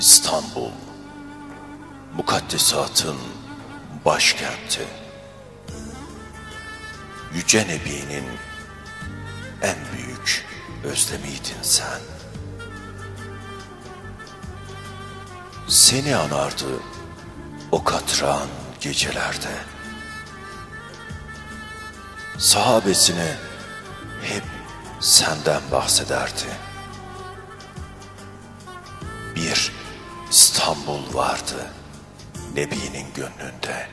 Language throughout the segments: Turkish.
İstanbul, mukaddesatın başkenti. Yüce Nebi'nin en büyük özlemiydin sen. Seni anardı o katran gecelerde. Sahabesine hep senden bahsederdi. Bir İstanbul vardı Nebi'nin gönlünde.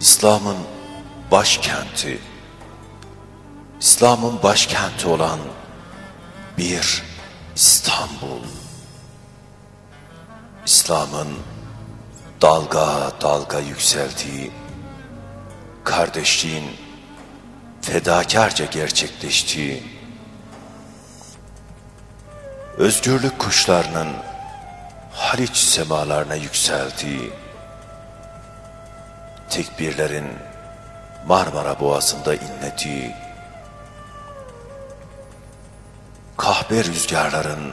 İslam'ın başkenti, İslam'ın başkenti olan bir İstanbul. İslam'ın dalga dalga yükseldiği, kardeşliğin fedakarca gerçekleştiği, özgürlük kuşlarının Haliç semalarına yükseldiği, tekbirlerin Marmara Boğazı'nda inlediği, kahve rüzgarların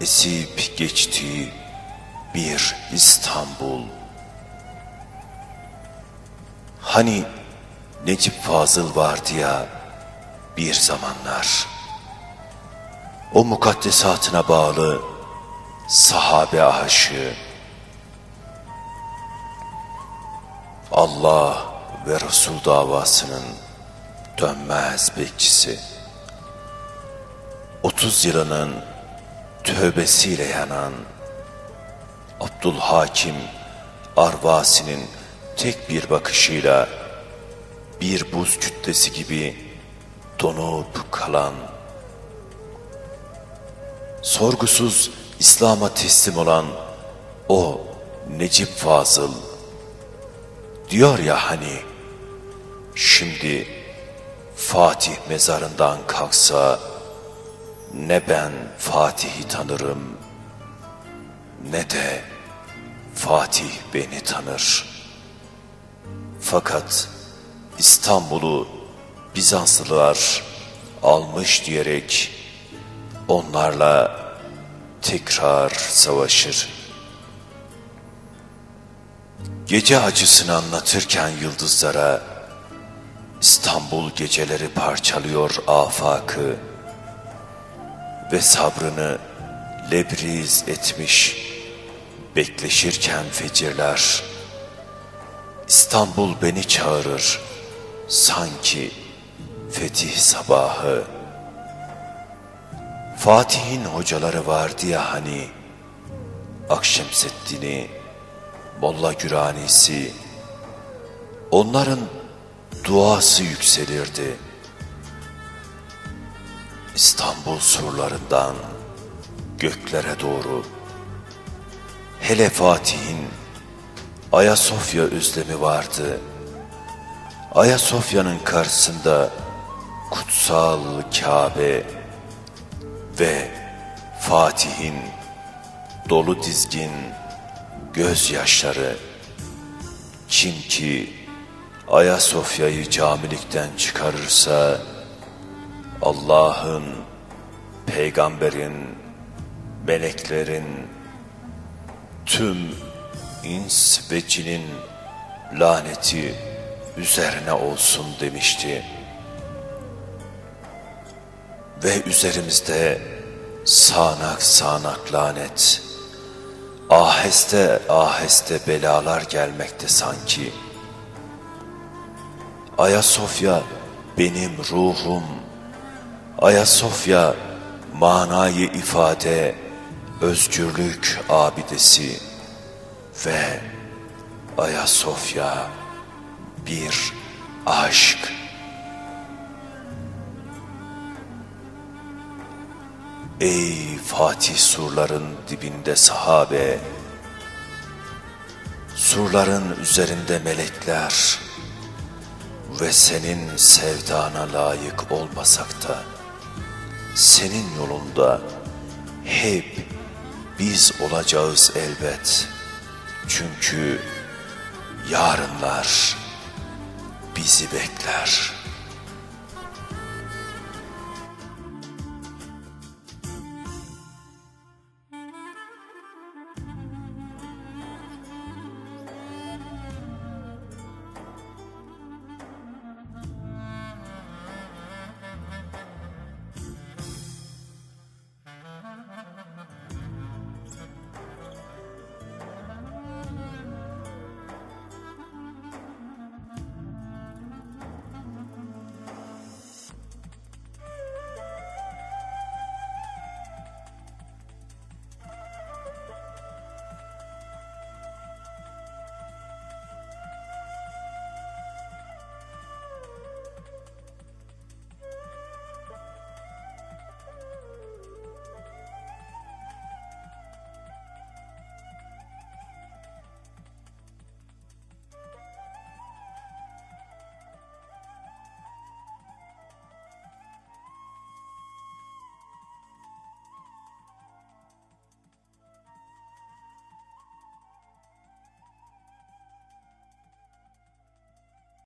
esip geçtiği bir İstanbul. Hani Necip Fazıl vardı ya bir zamanlar. O mukaddesatına bağlı sahabe aşığı. Allah ve Resul davasının dönmez bekçisi. 30 yılının tövbesiyle yanan Abdülhakim Arvasi'nin tek bir bakışıyla bir buz kütlesi gibi donup kalan sorgusuz İslam'a teslim olan o Necip Fazıl diyor ya hani şimdi Fatih mezarından kalksa ne ben Fatih'i tanırım ne de Fatih beni tanır. Fakat İstanbul'u Bizanslılar almış diyerek onlarla tekrar savaşır. Gece acısını anlatırken yıldızlara İstanbul geceleri parçalıyor afakı ve sabrını lebriz etmiş bekleşirken fecirler İstanbul beni çağırır sanki fetih sabahı Fatih'in hocaları vardı ya hani Akşemseddin'i Molla Güranisi onların duası yükselirdi İstanbul surlarından göklere doğru hele Fatih'in Ayasofya özlemi vardı. Ayasofya'nın karşısında kutsal Kabe ve Fatih'in dolu dizgin gözyaşları kim ki Ayasofya'yı camilikten çıkarırsa Allah'ın, peygamberin, meleklerin, tüm ins ve cinin laneti üzerine olsun demişti. Ve üzerimizde sağanak sağanak lanet, aheste aheste belalar gelmekte sanki. Ayasofya benim ruhum, Ayasofya manayı ifade, özgürlük abidesi ve Ayasofya bir aşk. Ey Fatih surların dibinde sahabe, surların üzerinde melekler ve senin sevdana layık olmasak da senin yolunda hep biz olacağız elbet. Çünkü yarınlar bizi bekler.''